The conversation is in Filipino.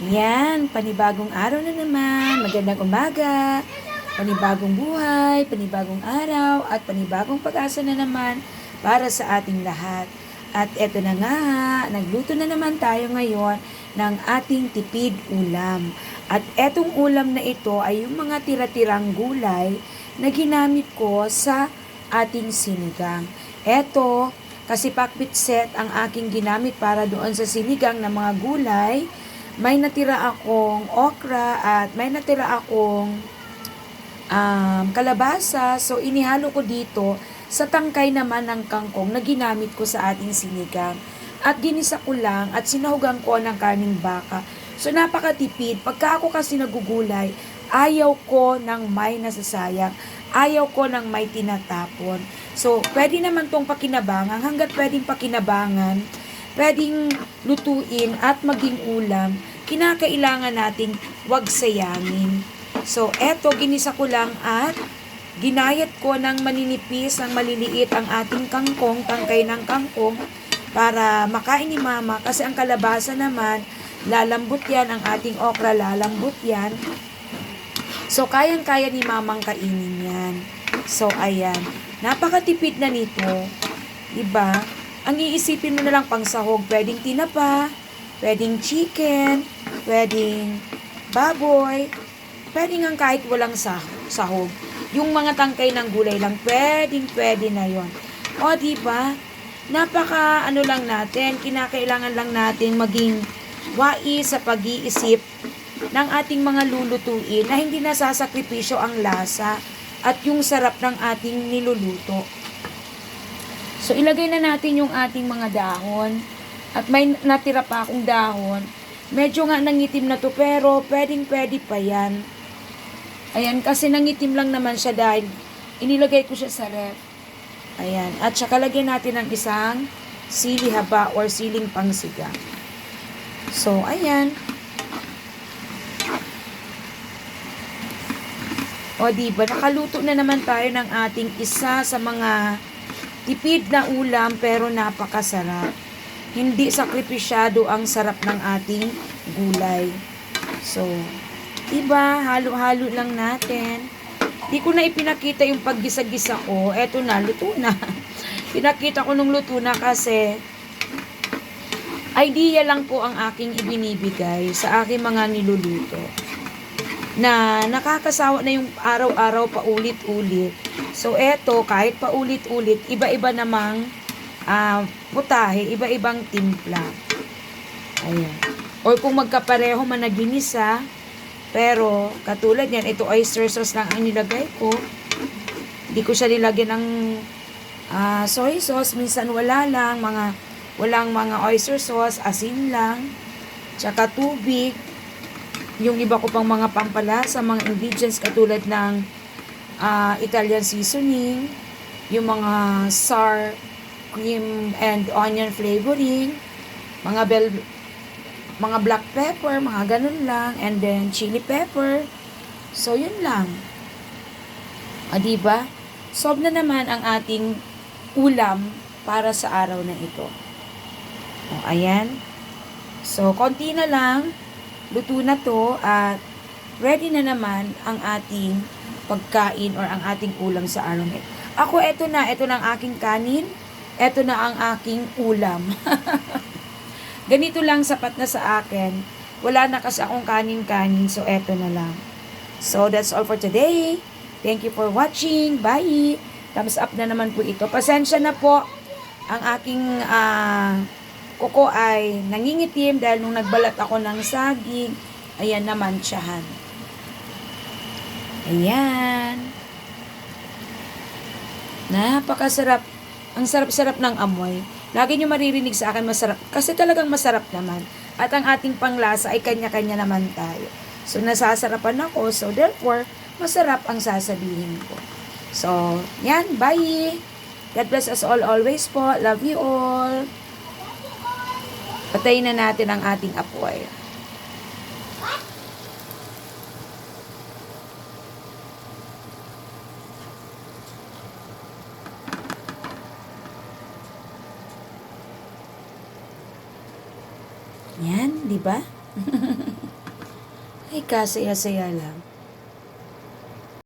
Yan, panibagong araw na naman, magandang umaga, panibagong buhay, panibagong araw, at panibagong pag-asa na naman para sa ating lahat. At eto na nga, nagluto na naman tayo ngayon ng ating tipid ulam. At etong ulam na ito ay yung mga tira-tirang gulay na ginamit ko sa ating sinigang. Eto, kasi pakbit set ang aking ginamit para doon sa sinigang ng mga gulay may natira akong okra at may natira akong um, kalabasa. So, inihalo ko dito sa tangkay naman ng kangkong na ginamit ko sa ating sinigang. At ginisa ko lang at sinahugan ko ng karning baka. So, napakatipid. Pagka ako kasi nagugulay, ayaw ko ng may nasasayang. Ayaw ko ng may tinatapon. So, pwede naman tong pakinabangan. Hanggat pwedeng pakinabangan, pwedeng lutuin at maging ulam, kinakailangan nating wag sayangin. So, eto, ginisa ko lang at ginayat ko ng maninipis, ng maliliit ang ating kangkong, tangkay ng kangkong, para makain ni mama. Kasi ang kalabasa naman, lalambot yan, ang ating okra, lalambot yan. So, kayang-kaya ni mamang kainin yan. So, ayan. Napakatipid na nito. Diba? Ang iisipin mo na lang pang sahog, pwedeng tinapa, pwedeng chicken, pwedeng baboy, pwedeng ang kahit walang sah sahog. Yung mga tangkay ng gulay lang, pwedeng pwede na yon. O, di ba? Napaka ano lang natin, kinakailangan lang natin maging wais sa pag-iisip ng ating mga lulutuin na hindi nasasakripisyo ang lasa at yung sarap ng ating niluluto. So, ilagay na natin yung ating mga dahon. At may natira pa akong dahon. Medyo nga nangitim na to, pero pwedeng pwede pa yan. Ayan, kasi nangitim lang naman siya dahil inilagay ko siya sa ref. Ayan. At saka lagyan natin ng isang sili haba or siling pangsigang. So, ayan. O, diba? Nakaluto na naman tayo ng ating isa sa mga tipid na ulam pero napakasarap. Hindi sakripisyado ang sarap ng ating gulay. So, diba? Halo-halo lang natin. Di ko na ipinakita yung paggisa-gisa ko. Eto na, luto na. Pinakita ko nung luto na kasi idea lang po ang aking ibinibigay sa aking mga niluluto na nakakasawa na yung araw-araw paulit-ulit. So, eto, kahit paulit-ulit, iba-iba namang uh, putahe, iba-ibang timpla. Ayan. Or kung magkapareho man na ginisa, pero katulad yan, ito oyster sauce lang ang nilagay ko. Hindi ko siya nilagyan ng uh, soy sauce. Minsan wala lang, mga walang mga oyster sauce, asin lang, tsaka tubig, yung iba ko pang mga pampalasa, mga ingredients katulad ng uh, Italian seasoning, yung mga sour cream and onion flavoring, mga bell mga black pepper, mga ganun lang, and then chili pepper. So, yun lang. O, diba? Sob na naman ang ating ulam para sa araw na ito. O, ayan. So, konti na lang luto na to at ready na naman ang ating pagkain or ang ating ulam sa araw na ito. Ako, eto na, eto na ang aking kanin, eto na ang aking ulam. Ganito lang sapat na sa akin. Wala na kasi akong kanin-kanin, so eto na lang. So, that's all for today. Thank you for watching. Bye! Thumbs up na naman po ito. Pasensya na po ang aking uh, kuko ay nangingitim dahil nung nagbalat ako ng saging, ayan naman siyahan. Ayan. Napakasarap. Ang sarap-sarap ng amoy. Lagi nyo maririnig sa akin masarap. Kasi talagang masarap naman. At ang ating panglasa ay kanya-kanya naman tayo. So, nasasarapan ako. So, therefore, masarap ang sasabihin ko. So, yan. Bye! God bless us all always po. Love you all. Patayin na natin ang ating apoy. Yan, di ba? Ay, kasaya-saya lang.